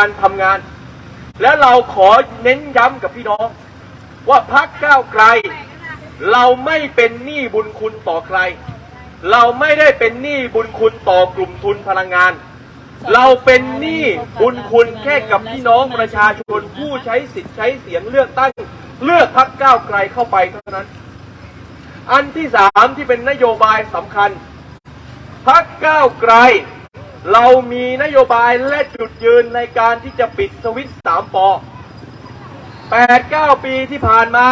การทำงาน และเราขอเน้นย้ำกับพี่น้อง ว่าพักก้าวไกล เราไม่เป็นหนี้บุญคุณต่อใคร เราไม่ได้เป็นหนี้บุญคุณต่อกลุ่มทุนพลังงาน เราเป็นหนี้บุญคุณแค่กับพี่น้องประชาชนผู้ใช้สิทธิ์ใช้เสียงเลือกตั้ง เลือกพักก้าวไกลเข้าไปเท่านั้น อันที่สามที่เป็นนโยบายสำคัญพักก้าวไกล เรามีนโยบายและจุดยืนในการที่จะปิดสวิตช์สามปอแปดเก้าปีที่ผ่านมา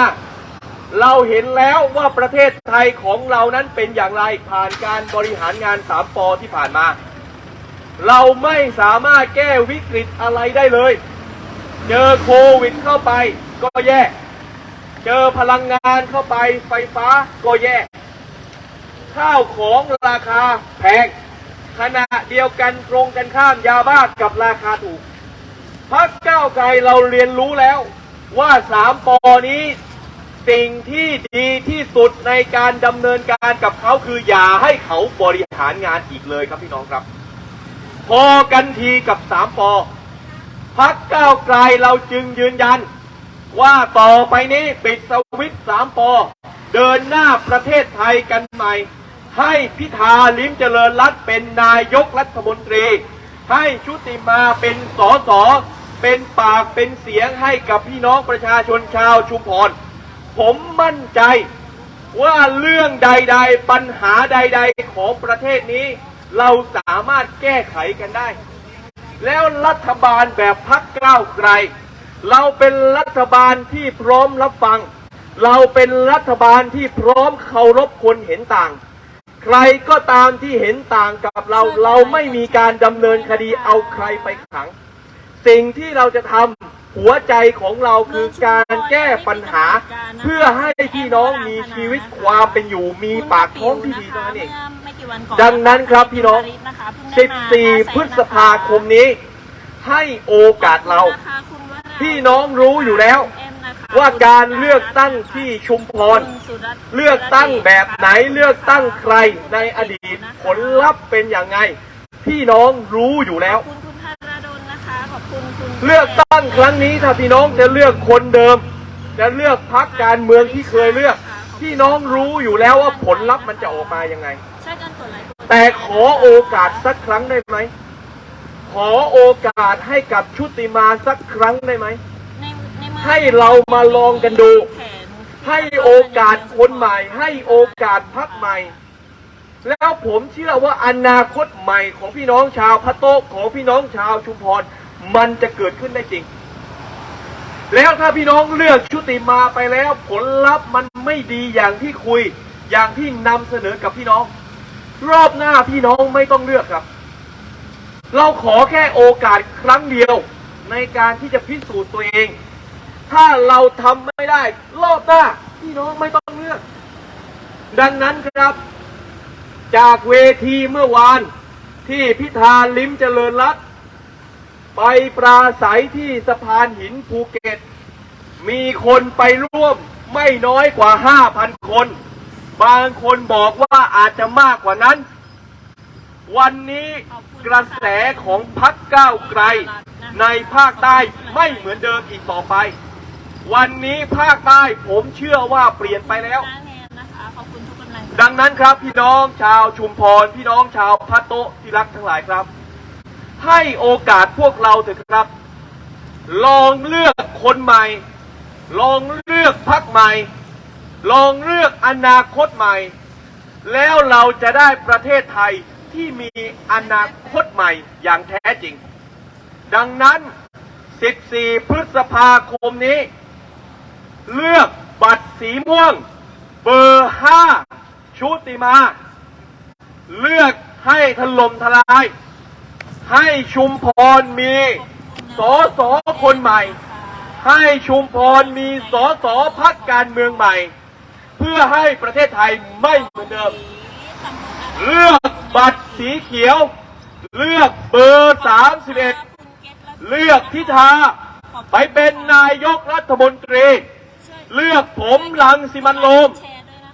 เราเห็นแล้วว่าประเทศไทยของเรานั้นเป็นอย่างไรผ่านการบริหารงานสามปอที่ผ่านมา เราไม่สามารถแก้วิกฤตอะไรได้เลย เจอโควิดเข้าไปก็แย่ เจอพลังงานเข้าไปไฟฟ้าก็แย่ ข้าวของราคาแพง ขณะเดียวกันตรงกันข้ามยาบ้ากับราคาถูกพักก้าวไกลเราเรียนรู้แล้วว่าสามปอนี้สิ่งที่ดีที่สุดในการดำเนินการกับเขาคืออย่าให้เขาบริหารงานอีกเลยครับพี่น้องครับ พอกันทีกับสามปอพักก้าวไกลเราจึงยืนยัน ว่าต่อไปนี้ปิดสวิตช์สามปอเดินหน้าประเทศไทยกันใหม่ ให้พิธาลิ้มเจริญรัตเป็นนายกรัฐมนตรี ให้ชุติมาเป็นสอสอเป็นปากเป็นเสียงให้กับพี่น้องประชาชนชาวชุมพร ผมมั่นใจว่าเรื่องใด ๆ ปัญหาใด ๆ ของประเทศนี้ เราสามารถแก้ไขกันได้ แล้วรัฐบาลแบบพักก้าวไกล เราเป็นรัฐบาลที่พร้อมรับฟัง เราเป็นรัฐบาลที่พร้อมเคารพคนเห็นต่าง ใครก็ตามที่เห็นต่างกับเราเราไม่มีการดำเนินคดีเอาใครไปขัง สิ่งที่เราจะทำหัวใจของเราคือการแก้ปัญหา เพื่อให้พี่น้องมีชีวิตความเป็นอยู่มีปากท้องที่ดีเท่านั้นเองไม่กี่วันก่อนดังนั้นครับพี่น้องนะคะเพิ่งได้มา14 พฤษภาคมนี้ ให้โอกาสเรานะคะคุณวราพี่น้องรู้อยู่แล้วเอ็มนะคะ ว่าการเลือกตั้งที่ชุมพรคุณสุรัตน์เลือกตั้งแบบไหนเลือกตั้งใครในอดีตผลลัพธ์เป็นอย่างไง พี่น้องรู้อยู่แล้วขอบคุณคุณธาราดลนะคะขอบคุณคุณเลือกตั้งครั้งนี้ถ้าพี่น้องจะเลือกคนเดิม จะเลือกพักการเมืองที่เคยเลือก พี่น้องรู้อยู่แล้วว่าผลลัพธ์มันจะออกมายังไงช่วยกันกดไลค์กดแต่ขอโอกาสสักครั้งได้ไหมขอโอกาสให้กับชุติมาสักครั้งได้ไหม ให้เรามาลองกันดู ให้โอกาสคนใหม่ ให้โอกาสพักใหม่ แล้วผมเชื่อว่าอนาคตใหม่ของพี่น้องชาวพะโต๊ะของพี่น้องชาวชุมพรมันจะเกิดขึ้นได้จริง แล้วถ้าพี่น้องเลือกชุติมาไปแล้วผลลัพธ์มันไม่ดีอย่างที่คุย อย่างที่นำเสนอกับพี่น้อง รอบหน้าพี่น้องไม่ต้องเลือกครับ เราขอแค่โอกาสครั้งเดียวในการที่จะพิสูจน์ตัวเอง ถ้าเราทำไม่ได้ รอบหน้าพี่น้องไม่ต้องเลือก ดังนั้นครับ จากเวทีเมื่อวาน ที่พิธาลิ้มเจริญรัตไปปราศัยที่สะพานหินภูเก็ต มีคนไปร่วมไม่น้อยกว่า 5,000 คน บางคนบอกว่าอาจจะมากกว่านั้น วันนี้กระแสของพักก้าวไกลในภาคใต้ไม่เหมือนเดิมอีกต่อไป วันนี้ภาคใต้ผมเชื่อว่าเปลี่ยนไปแล้วหน้าแนนนะคะขอบคุณทุกกำลังใจดังนั้นครับพี่น้องชาวชุมพรพี่น้องชาวพัตโตะที่รักทั้งหลายครับ ให้โอกาสพวกเราเถอะครับ ลองเลือกคนใหม่ ลองเลือกพักใหม่ ลองเลือกอนาคตใหม่ แล้วเราจะได้ประเทศไทยที่มีอนาคตใหม่อย่างแท้จริง ดังนั้น 14 พฤษภาคมนี้ เลือกบัตรสีม่วง เบอร์ห้าชุติมา เลือกให้ถล่มทลาย ให้ชุมพรมีสอสอคนใหม่ ให้ชุมพรมีสอสอพักการเมืองใหม่ เพื่อให้ประเทศไทยไม่เหมือนเดิม เลือกบัตรสีเขียว เลือกเบอร์สามสิบเอ็ดเลือกพิธาไปเป็นนายกรัฐมนตรี เลือกผมลังสิมันโลม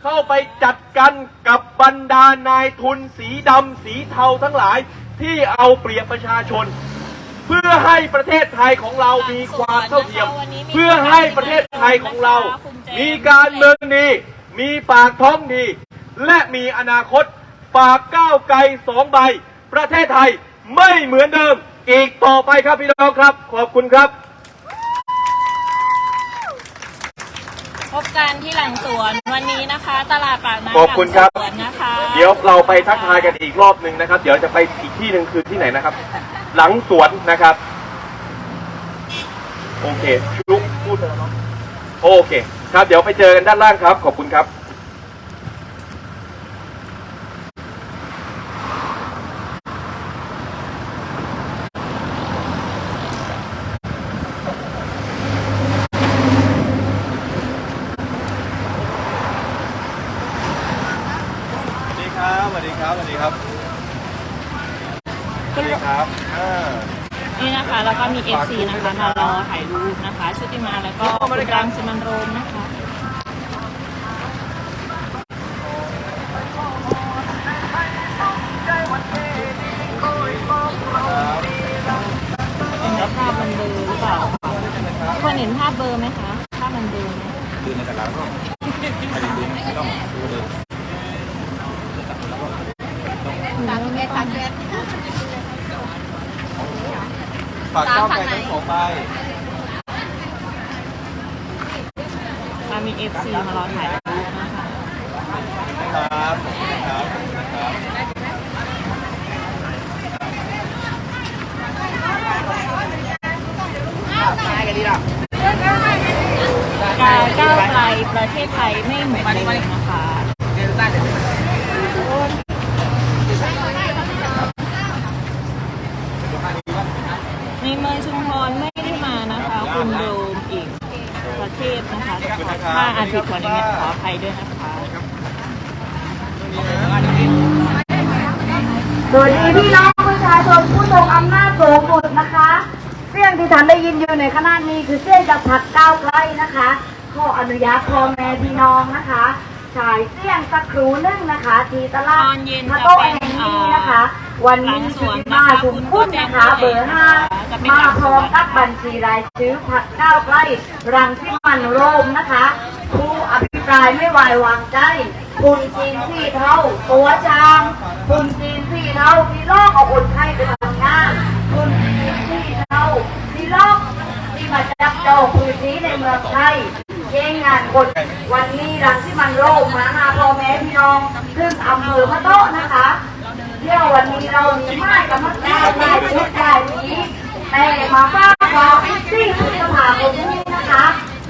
เข้าไปจัดกันกับบรรดานายทุนสีดำสีเทาทั้งหลายที่เอาเปรียบประชาชน เพื่อให้ประเทศไทยของเรามีความเท่าเทียม เพื่อให้ประเทศไทยของเรา มีการเมืองดี มีปากท้องดี และมีอนาคตปากก้าวไกลสองใบ ประเทศไทยไม่เหมือนเดิม อีกต่อไปครับพี่น้องครับ ขอบคุณครับ พบกันที่หลังสวนวันนี้นะคะ ตลาดปากน้ำขอบคุณครับ หลังสวนนะคะเดี๋ยวเราไปทักทายกันอีกรอบหนึ่งนะครับ เดี๋ยวจะไปอีกที่หนึ่งคือที่ไหนนะครับ หลังสวนนะครับ โอเคลุกพูดแล้วเนาะโอเค ครับ เดี๋ยวไปเจอกันด้านล่างครับ ขอบคุณครับ สวัสดีครับ สวัสดีครับ สวัสดีครับ สวัสดีครับอ่า นี่นะคะแล้วก็มี FC นะคะมารอถ่ายรูปนะคะ ชุติมาแล้วก็คุณรังสิมันโรมนะคะ ภาพมันเบลอหรือเปล่าทุกคนเห็นภาพเบลอไหมคะ ภาพมันเบลอไหม ดูในตลาดก็ไม่ได้ดูไม่ต้องดูเลย ฝากก้าวไกลทั้งสองใบมามี FC มารอถ่ายรูปนะคะครับขอบคุณนะครับขอบคุณนะครับการก้าวไกลประเทศไทยไม่เหมือนเดิมนะคะในเมืองชุมพรไม่ได้มานะคะ คุณโดมอีกประเทศนะคะ ถ้าอาจผิดขออนุญาตขออภัยด้วยนะคะสวัสดีพี่น้องประชาชนผู้ทรงอำนาจสูงสุดนะคะ เสียงที่ท่านได้ยินอยู่ในขณะนี้คือเสียงจากพรรคก้าวไกลนะคะ ขออนุญาตพ่อแม่พี่น้องนะคะฉายเสียงสักครู่หนึงนะคะ ที่ตลาดตอนเย็นพระจะโต๊ะเป็นแห่งนี้นะคะ วันนี้หลังสคุณนะคะมาสุขุมนะคะเบอร์ห้ามาพร้อมกับบัญชีรายชื่อพรรคก้าวไกลรังสิมันโรมนะคะผู้อภิปรายไม่ไววางใจคุณจีนสี่เท่า ตัวจามคุณจีนสี่เท่าที่ลอกเอาคนไข้ไปทำงานคุณจีนสี่เท่าที่ลอกที่มาจับจองพื้นที่ในเมืองไทยแย่งงานคนวันนี้รังที่มันโรมมาหาพ่อแม่พี่น้องซึ่งอำเภอพระโต๊ะนะคะ เที่ยววันนี้เรามีมากกับมักได้ได้ชุดได้นี้แต่มาฟ้าบอกที่พฤษภาคมนี้นะคะ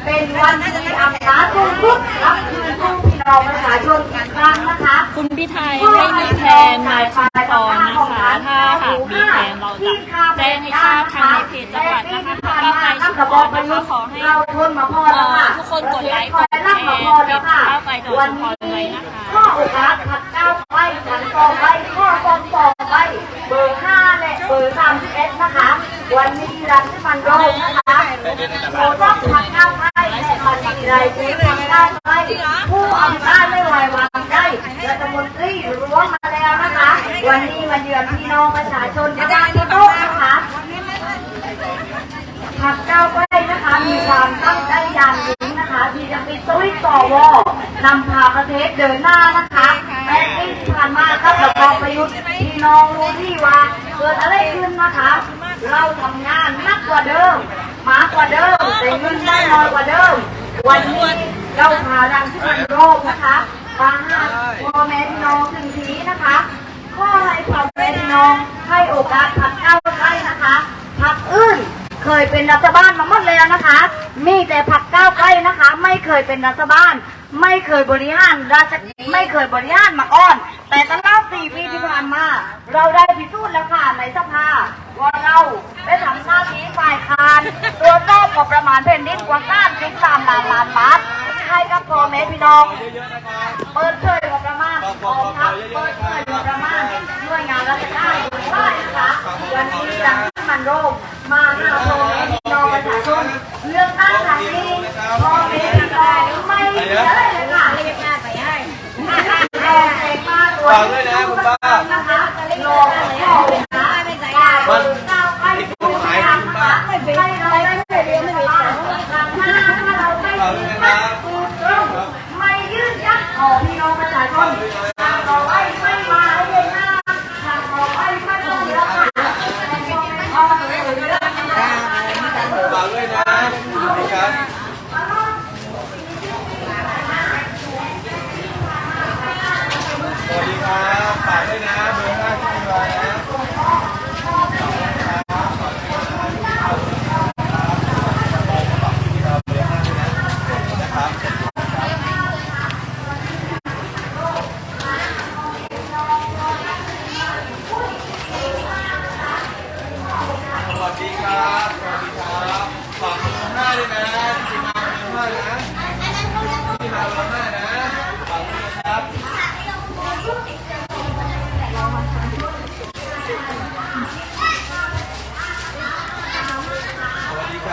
เป็นวันที่อำนาจสูงสุดรับคืนผู้พี่น้องประชาชนอีกครั้งนะคะ คุณพิไทยไม่มีแผนมาชุมพรนะคะ ถ้าหากมีแผนเราจะแจ้งให้ทราบทางในเพจจังหวัดนะคะพรรคก้าวไกลชุมพรนะคะขอให้เราทนมาพอแล้วค่ะทุกคนกดไลค์กด แชร์เพจก้าวไกลจังหวัวันนี้ข้อโอกาสผัดเก้าไปผัดสอไปข้อสองสอไป เบอร์ห้าและเบอร์สามสิบเอ็ดนะคะ วันนี้รังที่มันโรมนะคะโคต้องผัดเก้าไปและมันมีรายชื่อผัดเก้าไปผู้อำนาจไม่ไหววางใจรัฐมนตรีรั้วมาแล้วนะคะ วันนี้มาเยือนพี่น้องประชาชนที่บ้านที่โต๊ะนะคะพักเก้าวไกลนะคะมีความตั้งใจอย่างยิ่ง นะคะที่จะปิดสวิตช์สวนำพาประเทศเดินหน้านะคะแต่ที่ผ่านมาครับระบอบประยุทธ์พี่น้องรู้ที่ว่าเกิดอะไรขึ้นนะคะ เราทำงานหนักกว่าเดิมมากกว่าเดิมแต่เงินได้น้อยกว่าเดิม วันนี้เราพาดังที่มันโรคนะคะมาหาพ่อแม่พี่น้องถึงทีนะคะข้อให้ความเป็นพี่น้องให้โอกาสพักเก้าไกลนะคะพักอื่น เคยเป็นรัฐบาลมาหมดแล้วนะคะ มีแต่พักก้าวไกลนะคะ ไม่เคยเป็นรัฐบาล ไม่เคยบริหารราชไม่เคยบริหารมาก่อน แต่ตลอดสี่ปีที่ผ่านมา เราได้พิสูจน์แล้วค่ะในสภาว่าเราได้ทำหน้าที่ฝ่ายค้านตัวจอบงบประมาณแผ่นดินกว่าการติดตามล้านล้านบาทให้กับพ่อแม่พี่น้องเปิดเผยงบประมาณกองทัพเปิดเผยงบประมาณหน่วยงานราชการหรือว่านะคะวันนี้ดังที่มันโรค มาหาพ่อแม่พี่น้องประชาชนเรื่องตั้งทางนี้พ่อแม่พี่น้องไม่เหลือเลยค่ะเรียกงาไปให้แรงเองมาตัว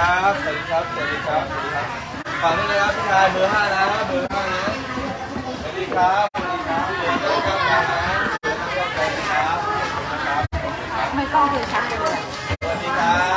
ับ สวัสดีครับ สวัสดีครับ สวัสดีครับฝากด้วยนะครับพี่ชายเบอร์ห้านะเบอร์ห้านะสวัสดีครับ สวัสดีครับเบอร์ห้าครับนะครับนะครับ ไม่ต้องเลยชักเลยสวัสดีครับ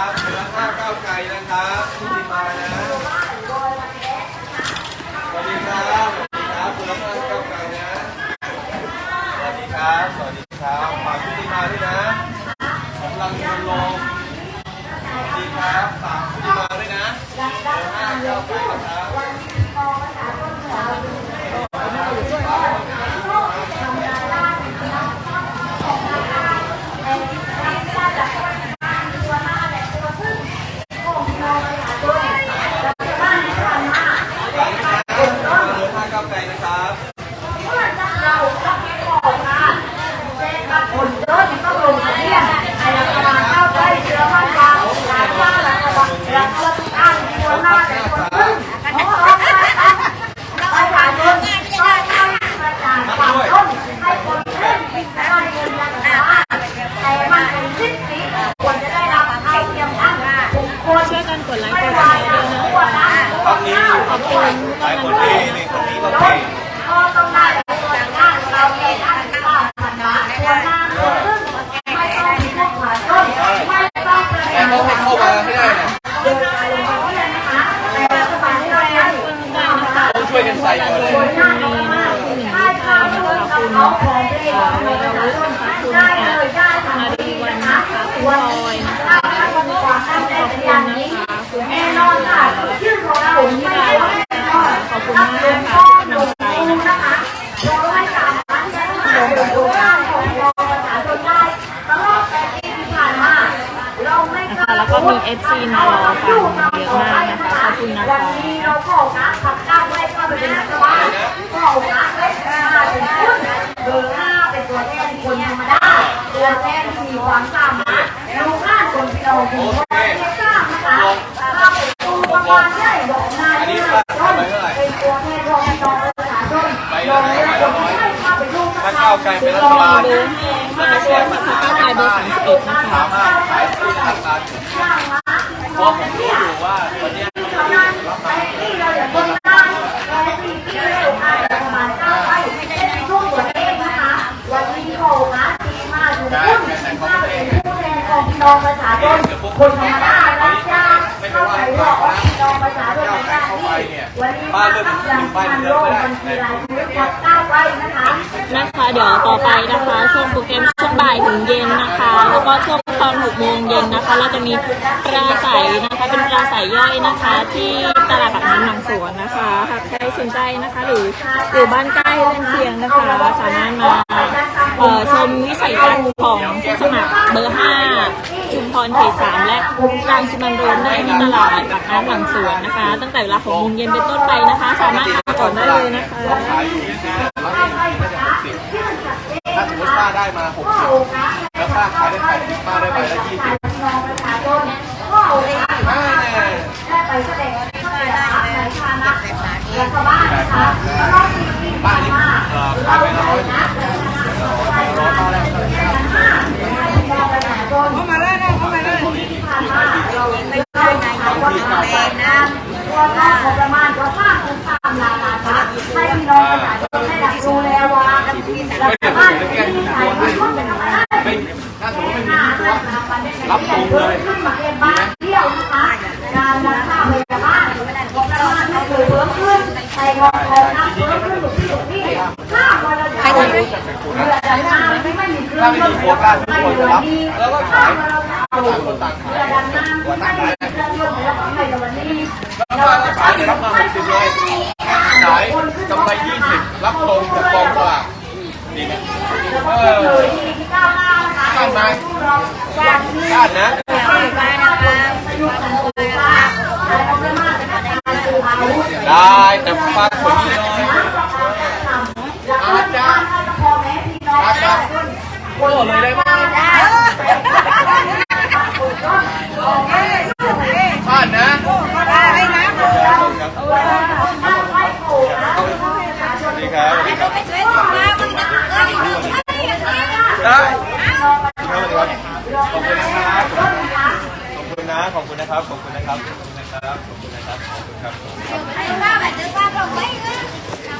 เบอร์ห้าใช่ไหมคะคุณป้าตายเบอร์สามสิบเอ็ดนะคะ ขายที่ทางการเราะผมรู้อยู่ว่าวันเนี้ยน้องประชาชนคนธรรมดารับจ้างเข้าไปบอกว่าพี่น้องประชาชนในหน้าที่วันนี้ป้าเริ่มทำงานโลกมันมีราย เดี๋ยวต่อไปนะคะ ช่วงโปรแกรมช่วงบ่ายถึงเย็นนะคะ แล้วก็ช่วงตอนหกโมงเย็นนะคะ เราจะมีปราศัยนะคะ เป็นปราศัยย่อยนะคะ ที่ตลาดปากน้ำหนังสวนนะคะหากใครสนใจนะคะ หรืออยู่บ้านใกล้เล่นเคียงนะคะ สามารถมาชมวิสัยทัศน์ของผู้สมัครเบอร์ห้าชุมพรเขตสามและรางชิมันโรนได้ที่ตลาดปากน้ำหลังสวนนะคะ ตั้งแต่เวลาหกโมงเย็นเป็นต้นไปนะคะ สามารถมาก่อนได้เลยนะคะ ถ้าสมมติป้าได้มาหกสิแล้วป้าขายได้ไปป้าได้ใบละยี่ โควต้าทุกคนรับแล้วก็ขายคนต่างขายวันนั้นแล้วก็ขายเนี่ยรับมา60เลยขายกำไร20รับตรงจากกองสลากดีไหมเออข้ามไหมข้ามนะได้แต่ฟังผลนี้เลยอาจารย์อาจารย์ โอ้เลยได้ไหมพลาดนะสวัสดีครับสวัสดีครับได้ครับสวัสดีครับขอบคุณนะครับ ขอบคุณนะ ขอบคุณนะครับ ขอบคุณนะครับ ขอบคุณนะครับ ขอบคุณนะครับ ขอบคุณครับ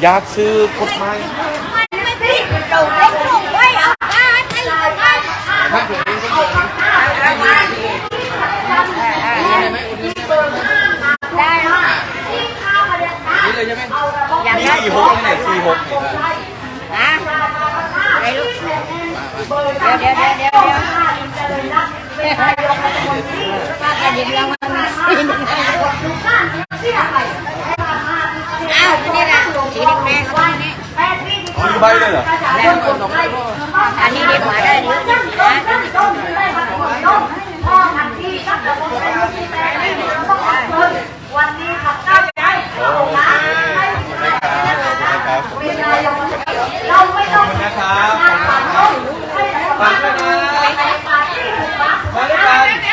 อยากซื้อกฎหมายถ้ ไดนี้ก็มีนี่เลยใช่ไหมมีสี่หกเนี่ยสี่หกเนี่ยสี่ใบเลยเดี๋ยวเดี๋ยวเด็กหมาได้หรือวัน นี้ขับได้ใจโอเคขอบคุณนะครับขอบคุณนะครับเราไม่ต้องขอบคุณนะครับฝากด้วยนะมาด้วยกัน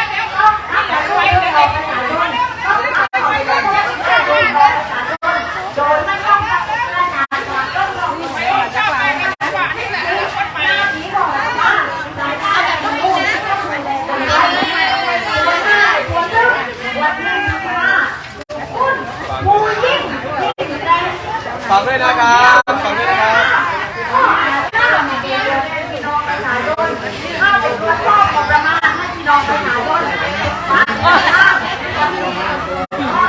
ฝาก ด้วยนะครับฝากด้วยนะครับ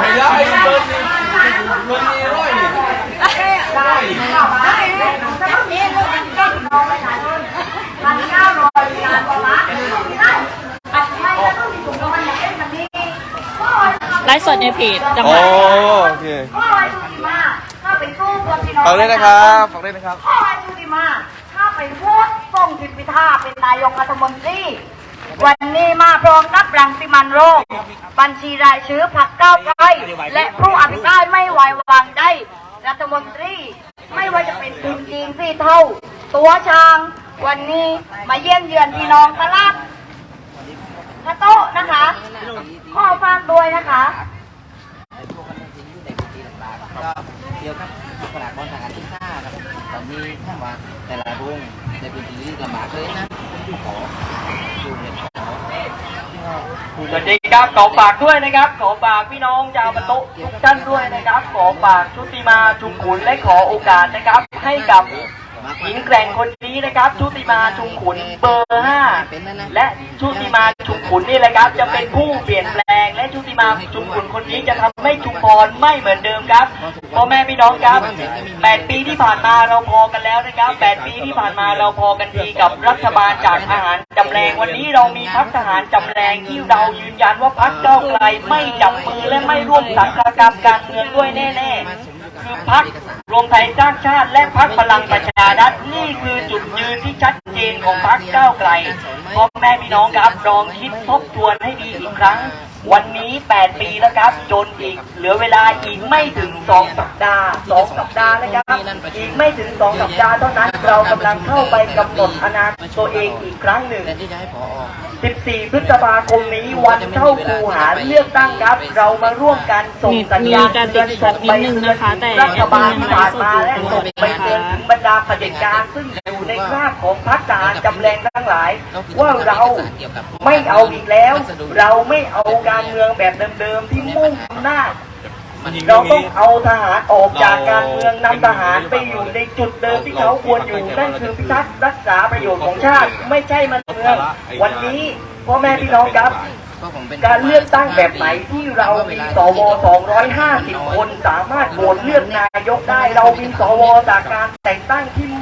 ไม่ได้เงินนี่เงินนี่ร้อยนี่ร้อยนี่ไลฟ์สดในเพจจังหวัด เค ข้อไอ้ชุติมาถ้าไปสู้กับพี่ น้องฝากด้วยนะครับฝากด้วยนะครับข้อไอ้ชุติมาถ้าไปโหวตส่งทิมพิธาเป็นนายกรัฐมนตรี วันนี้มาพร้อมกับรังสิมันโรมบัญชีรายชื่อพรรคก้าวไกลและผู้อภิปรายไม่ไว้วางใจรัฐมนตรี ไม่ว่าจะเป็นทุนจีนสีเท่า ตัวช้าง วันนี้มาเยี่ยมเยือนพี่น้องตลาดพระโต๊ะนะคะข้อฟังด้วยนะคะเกี่ยวกับ บุคลากรทางการศึกษาครับตอนนี้ถ้าว่าแต่ละโรงในพื้นที่ลำบากเลยนะผู้ขอผู้เรียนขอสวัสดีครับขอฝากด้วยนะครับ ขอฝากพี่น้องชาวบรรทุกทุกท่านด้วยนะครับ ขอฝากชุติมาชุมขุนและขอโอกาสนะครับ ให้กับ หญิงแกร่งคนนี้นะครับชุติมาชุมขุนเบอร์ห้าและชุติมาชุมขุนนี่แหละครับ จะเป็นผู้เปลี่ยนแปลง และชุติมาชุมขุนคนนี้จะทำให้ชุมพรไม่เหมือนเดิมครับพ่อแม่พี่น้องครับแปดปีที่ผ่านมาเราพอกันแล้วนะครับแปดปีที่ผ่านมาเราพอกันทีกับรัฐบาลจากทหารจำแรงวันนี้เรามีพักทหารจำแรงที่เรายืนยันว่าพักเก้าไกลไม่จับมือและไม่ร่วมสังกรรมการเมืองด้วยแน่ ๆ คือพักรวมไทยสร้างชาติและพักพลังประชารัฐนี่คือจุดยืนที่ชัดเจนของพักก้าวไกลพ่อแม่พี่น้องครับลองคิดทบทวนให้ดีอีกครั้ง วันนี้ 8 ปีแล้วครับ จนอีกเหลือเวลาอีกไม่ถึง 2 สัปดาห์ 2 สัปดาห์แล้วครับ อีกไม่ถึง 2 สัปดาห์เท่านั้นเรากำลังเข้าไปกำหนดอนาคตตัวเองอีกครั้งหนึ่งแต่ที่พอ14 พฤษภาคมนี้วันเข้าคูหาเลือกตั้งครับ เรามาร่วมกันส่งสัญญาณมีการติดขัดนิดนึงนะคะแต่รัฐบาลที่ผ่านมาและส่งไปเตือนถึงบรรดาเผด็จการซึ่งอยู่ในคราบของพรรคทหารจำแรงทั้งหลาย ว่าเราไม่เอาอีกแล้ว เราไม่เอากันารเมืองแบบเดิมๆที่มุ่งหน้าจมันยิงเราเรื่องต้อนี้งเอาทหารออกจากการเมืองนำทหารไปอยู่ในจุดเดิมที่เขาควรอยู่นั่นคือพิทักษ์รักษาประโยชน์ของชาติ ไม่ใช่มันเมืองวันนี้พ่อแม่พี่น้องครับก็ผมเป็นการเลือกตั้งแบบไหนที่เรามีสว250 คนสามารถโหวตเลือกนายกได้ เรามีสวจากการแต่งตั้งที่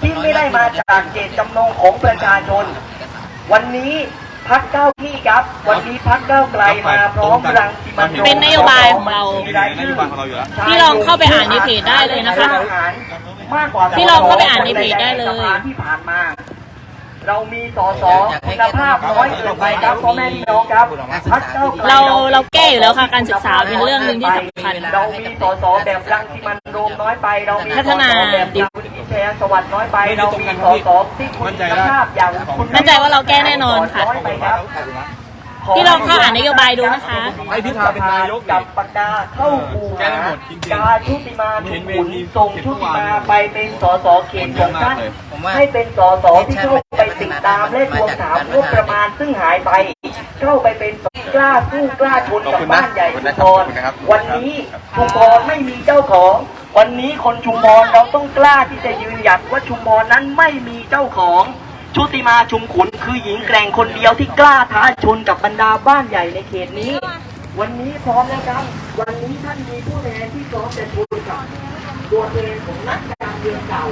ที่ไม่ได้มาจากเจตจำนงของประชาชน วันนี้ พักเก้าที่ครับ วันนี้พักเก้าวไกลมาพร้อมรังสิมันต์โรมเป็นนโยบายของเรา มีนโยบายของเราอยู่แล้วพี่ลองเข้าไปอ่านในเพจได้เลยนะคะ มากกว่าพี่ลองเข้าไปอ่านในเพจได้เลยสภาที่ผ่านมา เรามีสสคุณภาพน้อยเกินไปครับพ่อแม่พี่น้องครับพักเก้าวไกลเราเราแก้อยู่แล้วค่ะการศึกษาเป็นเรื่องหนึ่งที่สำคัญเรามีสสแบบรังสิมันต์โรมน้อยไปเรามีพัฒนาสสแบบคุณวิชัยสวัสดิ์น้อยไปเรามีสสที่คุณภาพอย่างคุณมั่นใจว่าเราแก้แน่นอนค่ะน้อยไปครับ พี่ลองเข้าอ่านนโยบายดูนะคะ ให้พิธาเป็นนายกกับปากกาเข้าหูแก้ได้หมดจริงๆกาชุติมาชุมขุนส่งชุติมาไปเป็นสสเขตของท่านผมว่าให้เป็นสสที่เข้าไปติดตามและทวงถามงบประมาณซึ่งหายไป เข้าไปเป็นสกล้าสู้กล้าทนกับบ้านใหญ่ชุมพรวันนี้ชุมพรไม่มีเจ้าของ วันนี้คนชุมพรเราต้องกล้าที่จะยืนหยัดว่าชุมพรนั้นไม่มีเจ้าของ ชุติมาชุมขุนคือหญิงแกร่งคนเดียวที่กล้าท้าชนกับบรรดาบ้านใหญ่ในเขตนี้ วันนี้พร้อมแล้วครับ วันนี้ท่านมีผู้แทนที่พร้อมจะชนกับตัวแทนของนักการเมืองเก่า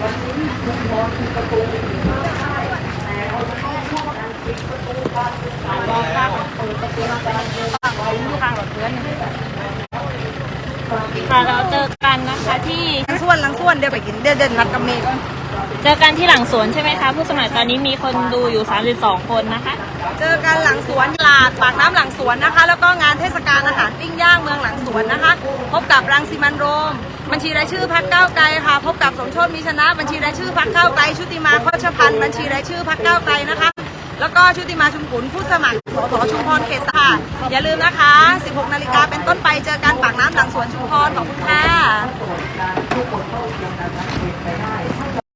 วันนี้ชุมพรคือประตูหนึ่งเข้าได้แต่เราจะต้องช่วยกันปิดประตูการเมืองเก่าเปิดประตูการเมืองใหม่ทางหลักเพื่อนค่ะเราเจอกันนะคะที่ลังส่วนลังส่วนเดี๋ยวไปกินเดี๋ยวเดินนัดกับเมย์ก่อน เจอกันที่หลังสวนใช่ไหมคะ ผู้สมัครตอนนี้มีคนดูอยู่ 32 คนนะคะ เจอกันหลังสวนตลาดปากน้ำหลังสวนนะคะ แล้วก็งานเทศกาลอาหารปิ้งย่างเมืองหลังสวนนะคะ พบกับรังสิมันโรม บัญชีรายชื่อพักเก้าวไกลค่ะ พบกับสมโชคมีชนะ บัญชีรายชื่อพักเก้าวไกลชุติมาโคชพันธ์บัญชีรายชื่อพักเก้าวไกลนะคะ แล้วก็ชุติมาชุมขุนผู้สมัครสสชุมพรเขตสะอาดอย่าลืมนะคะ 16 นาฬิกาเป็นต้นไปเจอกันปากน้ำหลังสวนชุมพรขอบคุณค่ะ